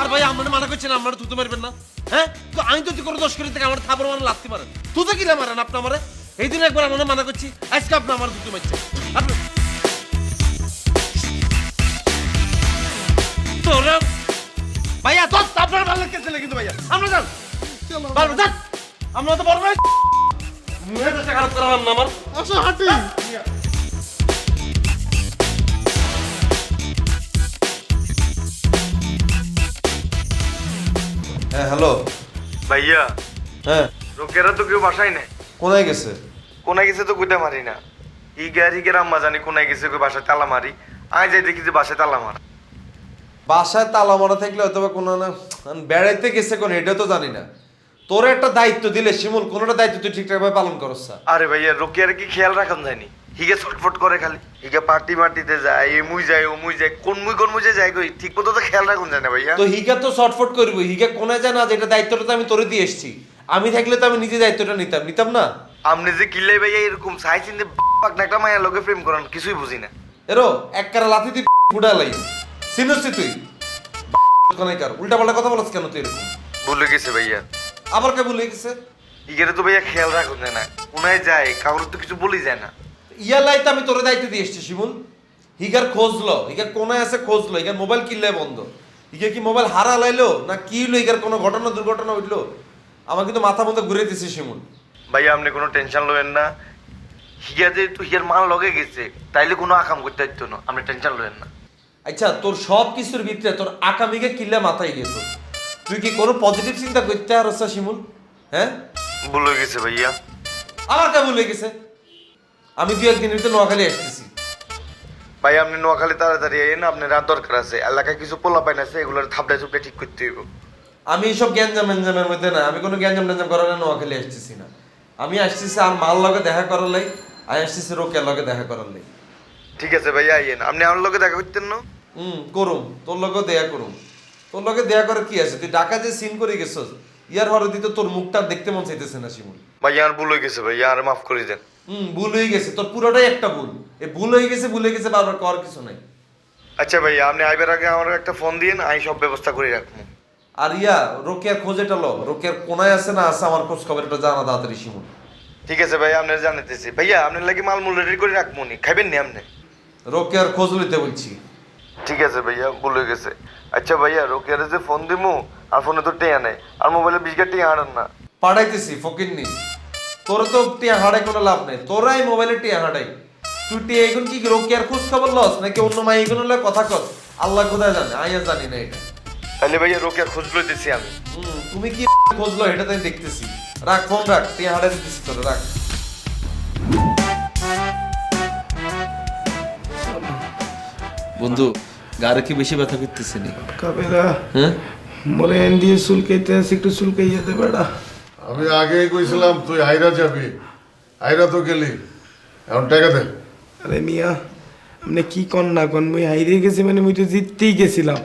আর ভাই আমার মানা করছেন আমার তুই তো মারবেন না। হ্যাঁ? তো আমি তো কোনো দোষ করি থেকে আমার থাপড় মানে লাগতে পারেন তুই তো কিলা মারেন আপনি আমারে? এই দিন একবার আমার মানা করছি আজকে আপনি আমার দুটো মারছে আপনি তোরা ভাইয়া তো আপনার ভালো লাগতেছে কিন্তু ভাইয়া? আমরা যান। ভালো যান। আমরা তো বড় ভাই। মুখে খারাপ করালাম না আমার। আসো হাঁটি। হ্যাঁ হ্যালো। ভাইয়া হ্যাঁ। লোকেরা তো কেউ বাসায় নেই। কোনায় গেছে? কোনায় গেছে তো কইতে মারি না। ই গ্যার ই আম্মা জানি কোনায় গেছে কই বাসায় তালা মারি। আয় যাই দেখি যে বাসায় তালা মারা। বাসায় তালা মারা থাকলে হয়তো কোনো না বেড়াইতে গেছে কোন এটা তো জানি না। তোর একটা দায়িত্ব দিলে শিমুল কোনোটা দায়িত্ব তুই ঠিকঠাক ভাবে পালন করছ আরে ভাইয়া রোকেয়ার কি খেয়াল রাখান যায়নি হিগে ছটফট করে খালি। হিগে পার্টি মার্টিতে যায় এ মুই যায় ও মুই যায় কোন মুই কোন মুই যায় কই ঠিক মতো তো খেয়াল রাখুন যায় না ভাইয়া। তো হিগা তো শর্টফট করব হিগা কোনায় যায় না যেটা দায়িত্বটা তো আমি তোরে দিয়ে এসেছি। আমি থাকলে তো আমি নিজে দায়িত্বটা নিতাম নিতাম না? আপনি যে কিল্লাই ভাইয়া এরকম চাই চিনতে একটা মায়ের লোকে প্রেম করান কিছুই বুঝি না। এরো এক কারা লাথি তুই ফুটা লাই। সিনসি তুই? কোনায় কার? উল্টা পাল্টা কথা বলছ কেন তুই এরকম? ভুলে গেছে ভাইয়া। আবার কে বলে গেছে? হিগেরে তো ভাইয়া খেয়াল রাখুন না। কোনায় যায় কারোর তো কিছু বলি যায় না। ইয়ালাই তো আমি তোরে দায়িত্ব দিয়ে এসেছি শিমুল। হিগার খোঁজলো হিগার কোনায় আছে খোঁজলো হিগার মোবাইল কিনলে বন্ধ। হিগা কি মোবাইল হারা লাইলো না কি হইল হিগার কোনো ঘটনা দুর্ঘটনা হইল? আমার কিন্তু মাথা মতো ঘুরে দিছে শিমুল। ভাইয়া আপনি কোনো টেনশন লবেন না। হিয়া যে তো হিয়ার মাল লগে গেছে তাইলে কোনো আকাম করতে হইতো না আপনি টেনশন লবেন না। আচ্ছা তোর সব কিছুর ভিতরে তোর আকামিকে কিল্লে মাথায় গেছ। তুই কি কোনো পজিটিভ চিন্তা করতে আর শিমুল? হ্যাঁ? ভুলে গেছে ভাইয়া। আমার কে ভুলে গেছে? আমি দু একদিনের ভিতরে নোয়াখালী আসতেছি। ভাই আপনি নোয়াখালী তাড়াতাড়ি আইন আপনার রাত দরকার আছে। এলাকায় কিছু পোলা পাইন আছে এগুলোর থাপড়ায় চুপড়ে ঠিক করতে হইব। আমি এইসব গ্যাঞ্জাম ম্যাঞ্জামের মধ্যে না আমি কোনো গ্যাঞ্জাম ট্যাঞ্জাম করার জন্য নোয়াখালী আসতেছি না। আমি আসতেছি আর মাল লগে দেখা করার লাই আর আসতেছি রোকের লগে দেখা করার লাই। ঠিক আছে ভাইয়া আইয়েন। আপনি আমার লোকে দেখা করতেন না? হুম করুম। তোর লগে দেয়া করুম। তোর লগে দেয়া করে কি আছে? তুই ঢাকা যে সিন করে গেছস ইয়ার হরে দিতে তোর মুখটা দেখতে মন চাইতেছে না শিমুল। ভাইয়া আর ভুল হয়ে গেছে ভাইয়া আর মাফ করে দেন। হুম ভুল হয়ে গেছে। তোর পুরোটাই একটা ভুল। এই ভুল হয়ে গেছে ভুলে গেছে বারবার কর কিছু নাই। আচ্ছা ভাইয়া আপনি আইবার আগে আমার একটা ফোন দিন আমি সব ব্যবস্থা করে রাখব। আর ইয়া রোকেয়ার খোঁজ এটা লো রোকেয়ার কোনায় আছে না আছে আমার খোঁজ খবর এটা জানা তাড়াতাড়ি শিমুল। ঠিক আছে ভাইয়া আপনার জানাতেছি ভাইয়া আপনার লাগে মাল মূল রেডি করে রাখব নি খাবেন নি আপনি? রোকেয়ার খোঁজ লইতে বলছি। ঠিক আছে ভাইয়া ভুল হয়ে গেছে। আচ্ছা ভাইয়া রোকেয়ারে যে ফোন দিমু আর ফোনে তো টেয়া নেই। আর মোবাইলে বিশ টিয়া আনেন না। পাঠাইতেছি ফকির নি। তোর তো টিয়া হাঁড়াই কোনো লাভ নেই। তোরাই মোবাইলে টিয়া হাঁড়াই তুই টিয়া এখন কি রোকেয়ার খোঁজ খবর লস নাকি অন্য মাই এগুলো কথা কর আল্লাহ কোথায় জানে? আইয়া জানি না এটা। তাহলে ভাইয়া রোকেয়ার খোঁজ লইতেছি আমি। হুম, তুমি কি খোঁজলো? এটা তাই দেখতেছি। রাখ ফোন রাখ টিয়া হাঁড়াই দিতেছি তোরে রাখ। বন্ধু গাড়ি কি বেশি ব্যথা করতেছে নি কাবেরা হ্যাঁ? মোরে এন দিয়ে চুলকাইতে আছে একটু চুলকাইয়া দে বেড়া। আমি আগেই কইছিলাম তুই আইরা যাবি আইরা তো গেলি। এখন টাকা দে। আরে মিয়া আপনি কি কন না কন মুই হাইরে গেছি মানে মুই তো জিততেই গেছিলাম।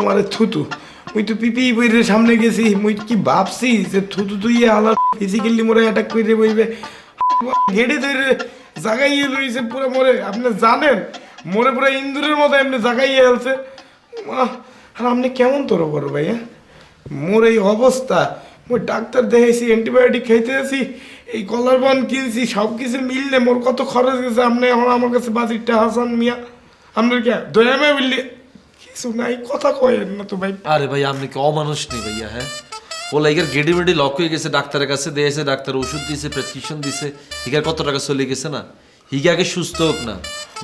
আমারে থুতু মুই তো পিপি বইরে সামনে গেছি মুই কি ভাবছি যে থুতু তুই আলা ফিজিক্যালি মোরে অ্যাটাক করে বইবে। ঘেড়ে ধরে জাগাইয়ে লইছে পুরো মোরে আপনি জানেন মোরে পুরো ইন্দুরের মতো এমনি জাগাইয়ে আহ, আর আপনি কেমন তোর বড় ভাই হ্যাঁ? মোর এই অবস্থা মোর ডাক্তার দেখাইছি অ্যান্টিবায়োটিক খাইতে আছি এই কলার বন কিনছি সব কিছু মিললে মোর কত খরচ গেছে আপনি এখন আমার কাছে বাজিরটা হাসান মিয়া। আপনার কে দয়ামে বললি কিছু নাই কথা কয়েন না তো ভাই। আরে ভাই আপনি কি অমানুষ নেই ভাইয়া হ্যাঁ? ও লাইকের গেডি মেডি লক হয়ে গেছে ডাক্তারের কাছে দিয়েছে ডাক্তার ওষুধ দিয়েছে প্রেসক্রিপশন দিছে হিগার কত টাকা চলে গেছে না? হিগা আগে সুস্থ হোক না।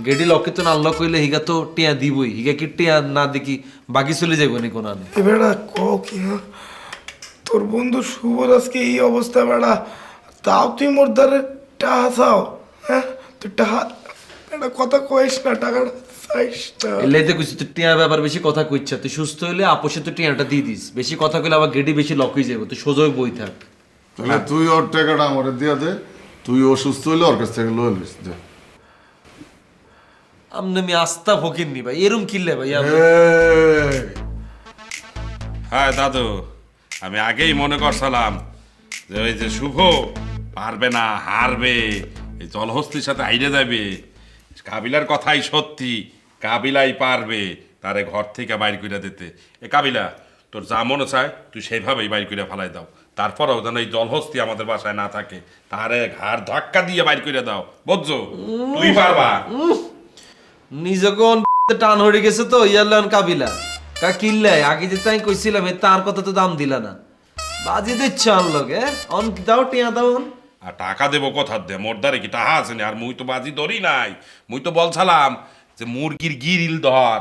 গেডি লকে তো না আনলক হইলে হিগা তো টিয়া দিবই হিগা কি টিয়া না দেখি বাকি চলে যাব নি কোন এবারা ক কি হ্যাঁ? তোর বন্ধু শুভর আজকে এই অবস্থা বেড়া। তাও তুই মোর দ্বারে টাহা চাও হ্যাঁ? তুই টাহা একটা কথা কইস না টাকাটা চাইস না। এলাইতে কইছি তুই টিয়া ব্যাপার বেশি কথা কইছা তুই সুস্থ হইলে আপোষে তো টিয়াটা দিয়ে দিস। বেশি কথা কইলে আবার গেডি বেশি লক হয়ে যাব তুই সোজা বই থাক। তাহলে তুই ওর টাকাটা আমার দিয়া দে তুই অসুস্থ হইলে ওর কাছ থেকে লয়ে নিস দে। আমনে আমি আস্থা ফকির নি ভাই এরম কিনলে ভাই আমি এই, হ্যাঁ দাদু। আমি আগেই মনে করছিলাম যে ওই যে শুভ পারবে না, হারবে, এই জলহস্তির সাথে হাইরে যাবে। কাবিলার কথাই সত্যি, কাবিলাই পারবে তারে ঘর থেকে বাইর করে দিতে। এ কাবিলা, তোর যা মনে চায় তুই সেইভাবেই বাইর করে ফেলাই দাও। তারপরেও যেন এই জলহস্তি আমাদের বাসায় না থাকে, তারে ঘাড় ধাক্কা দিয়ে বাইর করে দাও। বুঝছ? তুই পারবা। নিজকন টান হয়ে গেছে তো ইয়ারলান কাবিলা। কা কিল্লাই আগে যে তাই কইছিলাম এ তার কথা তো দাম দিলা না। বাজি দিচ্ছে আনলোক এ? অন দাও টিয়া দাও অন। আর টাকা দেবো কোথার দে? মোর কি টাকা আছে না? আর মুই তো বাজি ধরি নাই। মুই তো বলছিলাম যে মুরগির গিরিল ধর।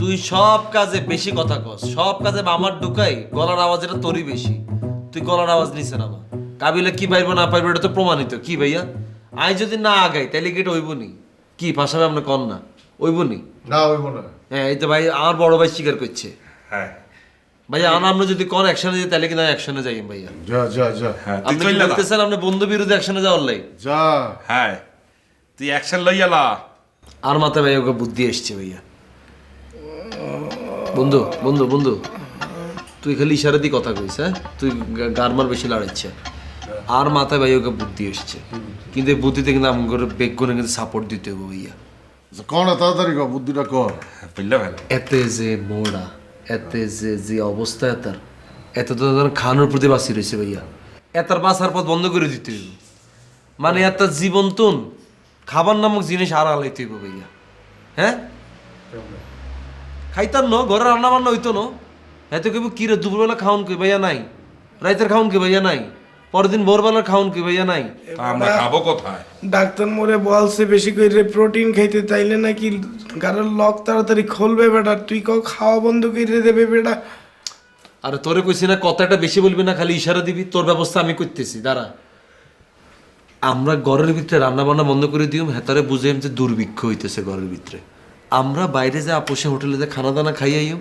তুই সব কাজে বেশি কথা কস। সব কাজে আমার ঢুকাই গলার আওয়াজ এটা তোরই বেশি। তুই গলার আওয়াজ নিছে না কাবিলা কি পাইবো না পাইবো এটা তো প্রমাণিত। কি ভাইয়া? আই যদি না আগাই তাহলে কি এটা হইব নি? কি পাশাবে আপনার কন না? হইব নি? না হইব না। হ্যাঁ এই তো ভাই আমার বড় ভাই স্বীকার করছে। হ্যাঁ। ভাইয়া আমরা আমরা যদি কোন অ্যাকশনে যাই তাহলে কিন্তু অ্যাকশনে যাই ভাইয়া। যা যা যা। হ্যাঁ তুই আপনি কি। বলতেছেন আপনি বন্ধু বিরোধী অ্যাকশনে যাওয়ার লাই? যা। হ্যাঁ তুই অ্যাকশন লইয়া লা আর মাথায় ভাই ওকে বুদ্ধি এসছে ভাইয়া। বন্ধু বন্ধু বন্ধু। তুই খালি ইশারা দিয়ে কথা কইস হ্যাঁ? তুই গারমার বেশি লড়াইছে। আর মাথায় ভাই ওকে বুদ্ধি এসছে। কিন্তু এই বুদ্ধিতে কিন্তু আমার বেগ করে কিন্তু সাপোর্ট দিতে হবে ভাইয়া। কর না তাড়াতাড়ি কর বুদ্ধিটা কর বুঝলে ভাই এতে যে মোড়া এতে যে যে অবস্থা এতার এত তো ধরেন খানোর প্রতি বাঁচি রয়েছে ভাইয়া। এতার বাঁচার পথ বন্ধ করে দিতে হইব। মানে এত জীবন তুন খাবার নামক জিনিস আর আলাইতে হইব ভাইয়া। হ্যাঁ? খাইতার ন ঘরে রান্না বান্না হইতো ন। এত কেবল কি রে দুপুরবেলা খাওন কি ভাইয়া নাই? রাইতের খাওন কি ভাইয়া নাই? পরের দিন ভোরবেলার খাওন কি ভাইয়া নাই? তা আমরা খাব কোথায়? ডাক্তার মোরে বলছে বেশি করে প্রোটিন খাইতে তাইলে নাকি গাড়ির লক তাড়াতাড়ি খুলবে বেটা। তুই কাউ খাওয়া বন্ধ করে দেবে বেটা। আরে তোরে কইছি না কথাটা বেশি বলবি না খালি ইশারা দিবি। তোর ব্যবস্থা আমি করতেছি দাঁড়া। আমরা ঘরের ভিতরে রান্না বান্না বন্ধ করে দিও হেতারে বুঝাইম যে দুর্ভিক্ষ হইতেছে ঘরের ভিতরে। আমরা বাইরে যে আপোষে হোটেলে যে খানা দানা খাইয়াইও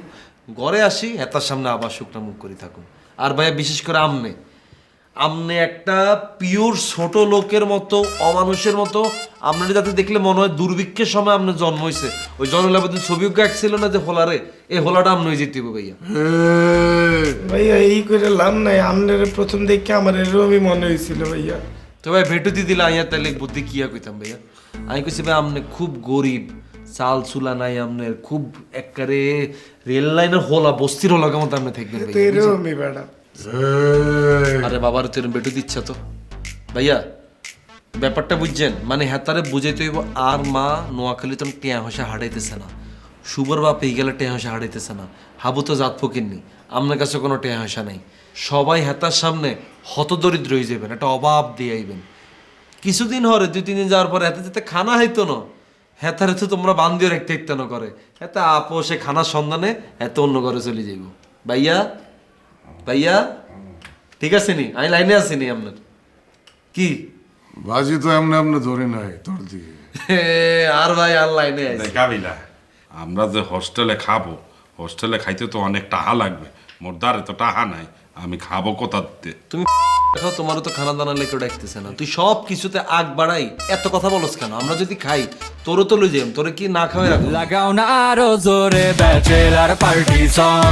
ঘরে আসি হেতার সামনে আবার শুকনা মুখ করে থাকুন আর ভাইয়া বিশেষ করে আমনে আমনে একটা পিওর ছোট লোকের মতো অমানুষের মতো আপনার যাতে দেখলে মনে হয় দুর্ভিক্ষের সময় আপনার জন্ম হয়েছে ওই জন্মলাবদিন ছবি ছিল না যে হোলারে? এই হোলাটা আমনে যেতে হবে ভাইয়া। ভাইয়া এই করে লাভ নাই আপনার প্রথম দেখে আমার এরকমই মনে হয়েছিল ভাইয়া। তো ভাই ভেটু দি দিলে আইয়া তাহলে বুদ্ধি কিয়া কইতাম ভাইয়া? আমি কইছি ভাই আমনে খুব গরিব চাল চুলা নাই আমনের খুব একবারে রেল লাইনের হোলা বস্তির হোলা কেমন আপনি থাকবেন ভাইয়া আরে বাবার তো এরম বেটু দিচ্ছ তো। ভাইয়া, ব্যাপারটা বুঝছেন? মানে হেতারে বুঝাইতে হইব, আর মা নোয়াখালী তো টেয়া হসে হারাইতেছে না। সুবর বাপ এই গেলে টেয়া হসে হারাইতেছে না। হাবু তো জাত ফকিরনি আপনার কাছে কোনো টেয়া হসা নাই। সবাই হেতার সামনে হতদরিদ্র হয়ে যাবেন একটা অভাব দিয়ে আইবেন। কিছুদিন হরে, দুই, তিন দিন যাওয়ার পরে হাতে যেতে খানা হইতো না। হেতারে তো তোমরা বান্ধিও রাখতে ইত্য না করে। হেতা আপো সে খানার সন্ধানে এত অন্য ঘরে চলে যাইব। ভাইয়া ভাইয়া? ঠিক আছে নি? আমি লাইনে আছি নি আপনার। কি? বাজি তো এমনি এমনি ধরে নাই তোর দিকে। আর ভাই আর লাইনে আছি। কাবিলা আমরা যে হোস্টেলে খাব হোস্টেলে খাইতে তো অনেক টাহা লাগবে। মোর দ্বারে তো টাহা নাই আমি খাব কোথাতে তুমি দেখো তোমারও তো খানা দানা লেখে ডাকতেছে না। তুই সব কিছুতে আগ বাড়াই এত কথা বলস কেন? আমরা যদি খাই তোরও তো লই যাইম তোরে কি না খাওয়াই রাখব? লাগাও না আরও জোরে ব্যাচেলার পার্টি সং